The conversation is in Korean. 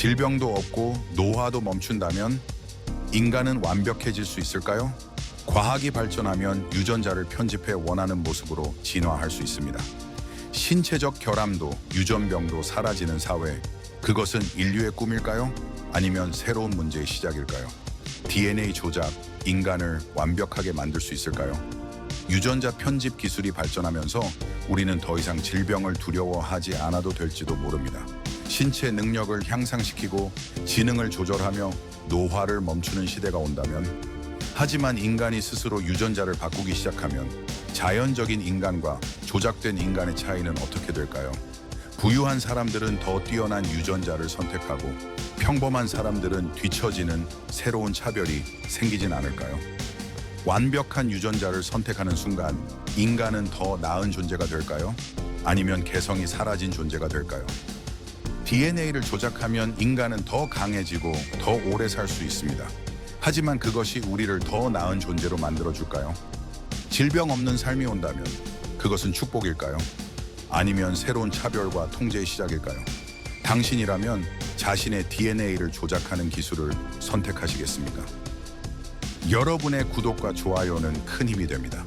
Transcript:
질병도 없고 노화도 멈춘다면 인간은 완벽해질 수 있을까요? 과학이 발전하면 유전자를 편집해 원하는 모습으로 진화할 수 있습니다. 신체적 결함도 유전병도 사라지는 사회. 그것은 인류의 꿈일까요? 아니면 새로운 문제의 시작일까요? DNA 조작, 인간을 완벽하게 만들 수 있을까요? 유전자 편집 기술이 발전하면서 우리는 더 이상 질병을 두려워하지 않아도 될지도 모릅니다. 신체 능력을 향상시키고 지능을 조절하며 노화를 멈추는 시대가 온다면 하지만 인간이 스스로 유전자를 바꾸기 시작하면 자연적인 인간과 조작된 인간의 차이는 어떻게 될까요? 부유한 사람들은 더 뛰어난 유전자를 선택하고 평범한 사람들은 뒤처지는 새로운 차별이 생기진 않을까요? 완벽한 유전자를 선택하는 순간 인간은 더 나은 존재가 될까요? 아니면 개성이 사라진 존재가 될까요? DNA를 조작하면 인간은 더 강해지고 더 오래 살 수 있습니다. 하지만 그것이 우리를 더 나은 존재로 만들어줄까요? 질병 없는 삶이 온다면 그것은 축복일까요? 아니면 새로운 차별과 통제의 시작일까요? 당신이라면 자신의 DNA를 조작하는 기술을 선택하시겠습니까? 여러분의 구독과 좋아요는 큰 힘이 됩니다.